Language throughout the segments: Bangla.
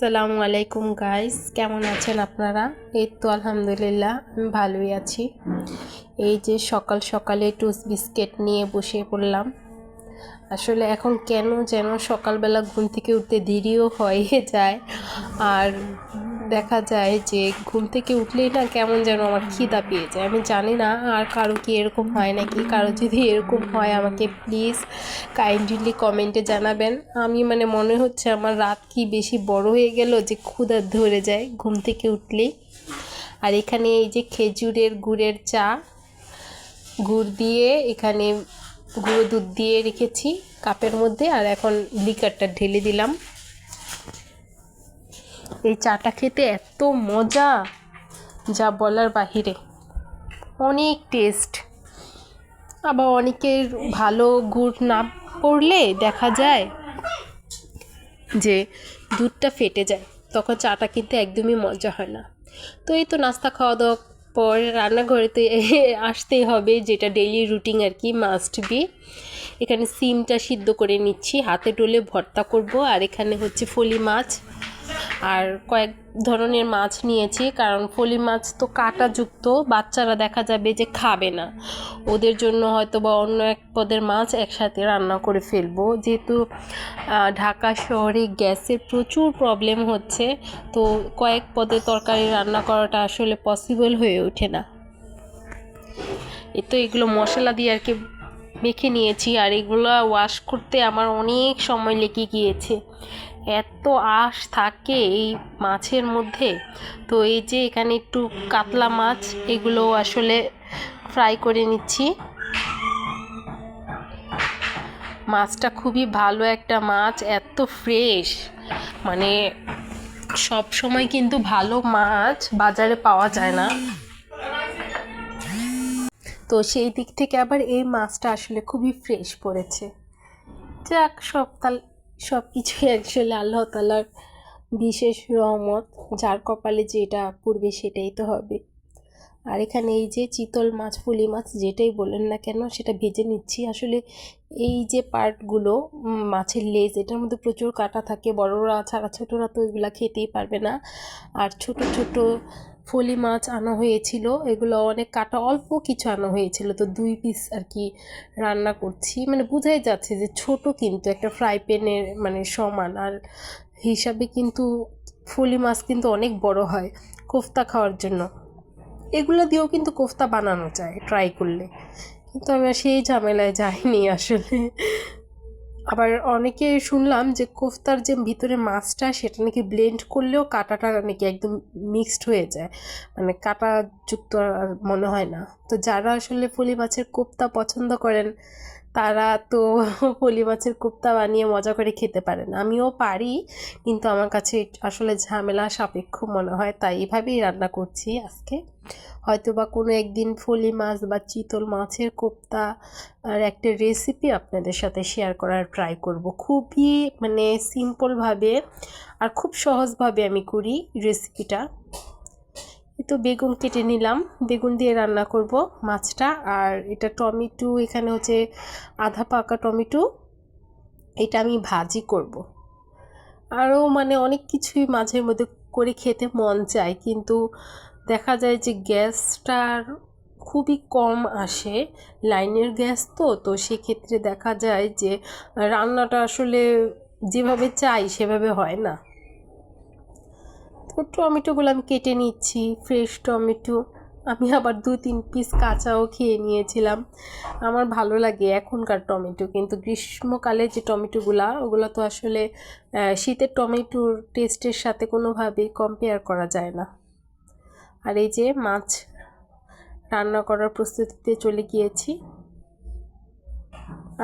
আসসালামু আলাইকুম গাইস কেমন আছেন আপনারা? এই তো আলহামদুলিল্লাহ, আমি ভালোই আছি। এই যে সকাল সকালে টুস বিস্কিট নিয়ে বসে পড়লাম। আসলে এখন কেন যেন সকালবেলা ঘুম থেকে উঠতে দেরিও হয়ে যায়। আর দেখা যায় যে ঘুম থেকে উঠলেই না কেমন যেন আমার খিদা পেয়ে যায়। আমি জানি না আর কারও কি এরকম হয় নাকি, কারও যদি এরকম হয় আমাকে প্লিজ কাইন্ডলি কমেন্টে জানাবেন। আমি মানে মনে হচ্ছে আমার রাত কি বেশি বড় হয়ে গেল যে ক্ষুধা ধরে যায় ঘুম থেকে উঠলেই। আর এখানে এই যে খেজুরের গুড়ের চা, গুড় দিয়ে এখানে গুঁড়ো দুধ দিয়ে রেখেছি কাপের মধ্যে। আর এখন লিকারটা ঢেলে দিলাম। এই চাটা খেতে এত মজা, যা বলার বাহিরে। অনেক টেস্ট। আবার অনেকের ভালো গুড় না পড়লে দেখা যায় যে দুধটা ফেটে যায়, তখন চাটা কিন্তু একদমই মজা হয় না। তো এই তো নাস্তা খাওয়া দাওয়া পর রান্নাঘরেতে আসতেই হবে, যেটা ডেইলি রুটিন আর কি মাস্ট বি এখানে সিমটা সিদ্ধ করে নিচ্ছি, হাতে ডলে ভর্তা করব, আর এখানে হচ্ছে ফলি মাছ। আর কয়েক ধরনের মাছ নিয়েছি, কারণ ফলি মাছ তো কাঁটাযুক্ত, বাচ্চারা দেখা যাবে যে খাবে না। ওদের জন্য হয়তো বা অন্য এক পদের মাছ একসাথে রান্না করে ফেলব। যেহেতু ঢাকা শহরে গ্যাসের প্রচুর প্রবলেম হচ্ছে, তো কয়েক পদে তরকারি রান্না করাটা আসলে পসিবল হয়ে ওঠে না। এ তো এগুলো মশলা দিয়ে আর কি মেখে নিয়েছি আর এগুলো ওয়াশ করতে আমার অনেক সময় লেগে গিয়েছে। এত আঁশ থাকে এই মাছের মধ্যে। তো এই যে এখানে একটু কাতলা মাছ, এগুলো আসলে ফ্রাই করে নিচ্ছি। মাছটা খুবই ভালো একটা মাছ, এত ফ্রেশ মানে সব সময় কিন্তু ভালো মাছ বাজারে পাওয়া যায় না। তো সেই দিক থেকে আবার এই মাছটা আসলে খুবই ফ্রেশ পড়েছে। যাক, সব তাল, সব কিছুই আসলে আল্লাহ তালার বিশেষ রহমত, যার কপালে যেটা পড়বে সেটাই তো হবে। আর এখানে এই যে চিতল মাছ ফুলি মাছ যেটাই বলেন না কেন, সেটা ভেজে নিচ্ছি। আসলে এই যে পার্টগুলো মাছের লেজ, এটার মধ্যে প্রচুর কাটা থাকে। বড়রা, ছাড়া ছোটরা তো এগুলা খেতেই পারবে না। আর ছোট ছোট ফলি মাছ আনা হয়েছিল, এগুলো অনেক কাটা, অল্প কিছু আনা হয়েছিল। তো দুই পিস আর কি রান্না করছি। মানে বোঝাই যাচ্ছে যে ছোট কিন্তু একটা ফ্রাই প্যানের মানে সমান। আর হিসাবে কিন্তু ফলি মাছ কিন্তু অনেক বড় হয় কোফতা খাওয়ার জন্য। এগুলো দিয়েও কিন্তু কোফতা বানানো যায় ট্রাই করলে। কিন্তু আমি সেই ঝামেলায় যাইনি আসলে। আবার অনেকে শুনলাম যে কোফতার যে ভিতরে মাছটা, সেটা নাকি ব্লেন্ড করলেও কাটাটা নাকি একদম মিক্সড হয়ে যায়। মানে কাটাযুক্ত আর মনে হয় না। তো যারা আসলে ফুলি মাছের কোফতা পছন্দ করেন তারা তো ফলি মাছের কোপ্তা বানিয়ে মজা করে খেতে পারেন আমিও পারি, কিন্তু আমার কাছে আসলে ঝামেলা সাপেক্ষ মনে হয়, তাই এভাবেই রান্না করছি আজকে। হয়তো বা কোনো একদিন ফলি মাছ বা চিতল মাছের কোপ্তা আর একটা রেসিপি আপনাদের সাথে শেয়ার করার ট্রাই করব। খুবই মানে সিম্পলভাবে আর খুব সহজভাবে আমি করি রেসিপিটা তো বেগুন কেটে নিলাম। বেগুন দিয়ে রান্না করব মাছটা। আর এটা টমেটো, এখানে হচ্ছে আধা পাকা টমেটো। এটা আমি ভাজি করব। আরও মানে অনেক কিছুই মাঝের মধ্যে করে খেতে মন চায়, কিন্তু দেখা যায় যে গ্যাসটার খুবই কম আসে। লাইনের গ্যাস তো তো সেক্ষেত্রে দেখা যায় যে রান্নাটা আসলে যেভাবে চাই সেভাবে হয় না। তো টমেটোগুলো আমি কেটে নিচ্ছি ফ্রেশ টমেটো। আমি আবার দু তিন পিস কাঁচাও খেয়ে নিয়েছিলাম। আমার ভালো লাগে এখনকার টমেটো, কিন্তু গ্রীষ্মকালে যে টমেটোগুলা, ওগুলো তো আসলে শীতের টমেটোর টেস্টের সাথে কোনোভাবেই কম্পেয়ার করা যায় না। আর এই যে মাছ রান্না করার প্রস্তুতিতে চলে গিয়েছি।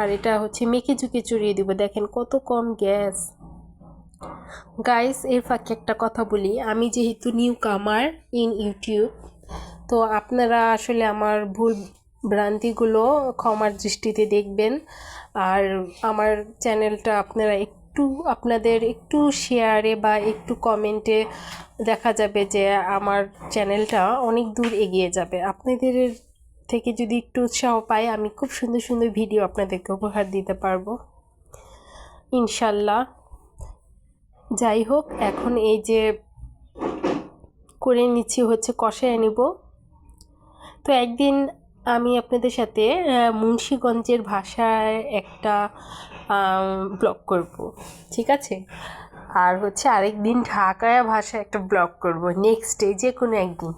আর এটা হচ্ছে মেখে ঝুঁকে চড়িয়ে দিব। দেখেন কত কম গ্যাস। গাইস এর ফাঁকে একটা কথা বলি। আমি যেহেতু নিউ কামার ইন ইউটিউব তো আপনারা আসলে আমার ভুল ভ্রান্তিগুলো ক্ষমার দৃষ্টিতে দেখবেন। আর আমার চ্যানেলটা আপনারা একটু, আপনাদের একটু শেয়ারে বা একটু কমেন্টে দেখা যাবে যে আমার চ্যানেলটা অনেক দূর এগিয়ে যাবে। আপনাদের থেকে যদি একটু উৎসাহ পাই, আমি খুব সুন্দর সুন্দর ভিডিও আপনাদেরকে উপহার দিতে পারব। ইনশাল্লাহ। যাই হোক, এখন এই যে করে নিচ্ছি হচ্ছে কষায় নিব। তো একদিন আমি আপনাদের সাথে মুন্সিগঞ্জের ভাষায় একটা ব্লগ করব, ঠিক আছে? আর হচ্ছে আরেক দিন ঢাকায় ভাষায় একটা ব্লগ করব নেক্সট ডে যে কোনো একদিন।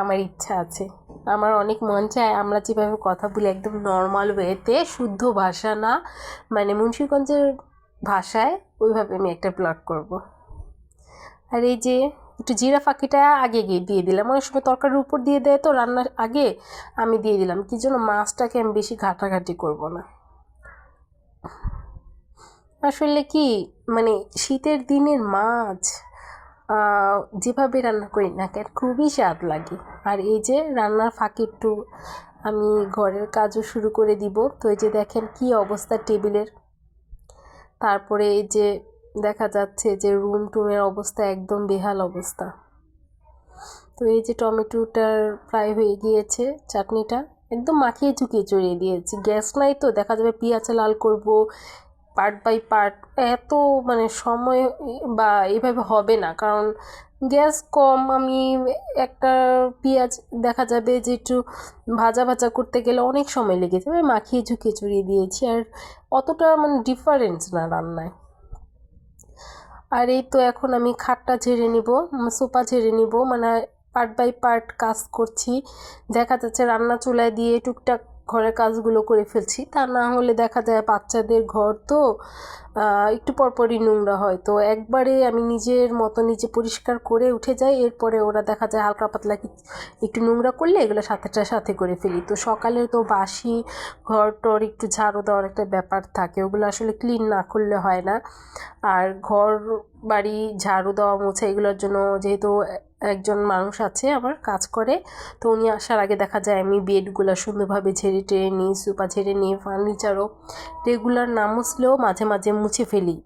আমার ইচ্ছা আছে। আমার অনেক মন চায় আমরা যেভাবে কথা বলি একদম নর্মাল ওয়েতে শুদ্ধ ভাষা না। মানে মুন্সিগঞ্জের ভাষায় ওইভাবে আমি একটা ব্লগ করব। আর এই যে একটু জিরা ফাঁকিটা আগে গিয়ে দিয়ে দিলাম। অনেক সময় তরকারির উপর দিয়ে দেয় তো রান্নার আগে আমি দিয়ে দিলাম। কি জন্য মাছটাকে আমি বেশি ঘাটাঘাটি করব না। আসলে কি মানে শীতের দিনের মাছ যেভাবে রান্না করি না কেন খুবই স্বাদ লাগে। আর এই যে রান্নার ফাঁকে একটু আমি ঘরের কাজও শুরু করে দিব। তো এই যে দেখেন কি অবস্থা টেবিলের। তারপরে এই যে দেখা যাচ্ছে যে রুম টুমের অবস্থা একদম বেহাল অবস্থা। তো এই যে টমেটোটার ফ্রাই হয়ে গিয়েছে, চাটনিটা একদম মাখিয়ে চুকিয়ে চড়িয়ে দিয়েছি। গ্যাস নাই তো, দেখা যাবে পেঁয়াজ লাল করব, পার্ট বাই পার্ট। এত মানে সময় বা এইভাবে হবে না, কারণ গ্যাস কম, আমি একটা পেঁয়াজ দেখা যাবে যে একটু ভাজা ভাজা করতে গেলে অনেক সময় লেগে যাবে মাখিয়ে ঝুঁকিয়ে চড়িয়ে দিয়েছি আর অতটা মানে ডিফারেন্স না রান্নায়। আর এই তো এখন আমি খাটটা ঝেড়ে নিব সোপা ঝেড়ে নিব মানে পার্ট বাই পার্ট কাজ করছি। দেখা যাচ্ছে রান্না চুলায় দিয়ে টুকটাক ঘরের কাজগুলো করে ফেলছি। তা না হলে দেখা যায় বাচ্চাদের ঘর তো একটু পরপরই নোংরা হয়। তো একবারে আমি নিজের মতো নিজে পরিষ্কার করে উঠে যাই, এরপরে ওরা দেখা যায় হালকা পাতলা একটু নোংরা করলে এগুলো সাথেটা সাথে করে ফেলি। তো সকালে তো বাসি, ঘর টর একটু ঝাড়ু দেওয়ার একটা ব্যাপার থাকে, ওগুলো আসলে ক্লিন না করলে হয় না। আর ঘর বাড়ি ঝাড়ু দেওয়া মোছা এগুলোর জন্য যেহেতু একজন মানুষ আছে আমার কাজ করে। তো উনি আসার আগে দেখা যায় আমি বেডগুলো সুন্দরভাবে ঝেড়ে টেড়ে নিই সুপা ঝেড়ে নিই, ফার্নিচারও। রেগুলার না মুছলেও মাঝে মাঝে মুছে ফেলি।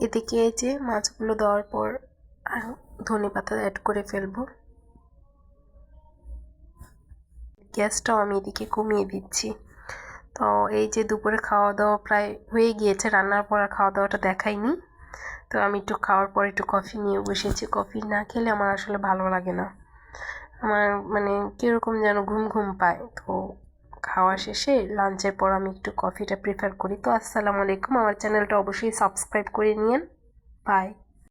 এদিকে যে মাছগুলো দেওয়ার পর ধনে পাতা অ্যাড করে ফেলব। গ্যাসটাও আমি এদিকে কমিয়ে দিচ্ছি। তো এই যে দুপুরে খাওয়া দাওয়া প্রায় হয়ে গিয়েছে, রান্নার পর আর খাওয়া দাওয়াটা দেখাইনি। তো আমি একটু খাওয়ার পর একটু কফি নিয়ে বসেছি। কফি না খেলে আমার আসলে ভালো লাগে না। আমার মানে কীরকম যেন ঘুম ঘুম পায়। তো খাওয়া শেষে লাঞ্চের পর আমি একটু কফিটা প্রিফার করি। তো আসসালামু আলাইকুম। আমার চ্যানেলটা অবশ্যই সাবস্ক্রাইব করে নিন বাই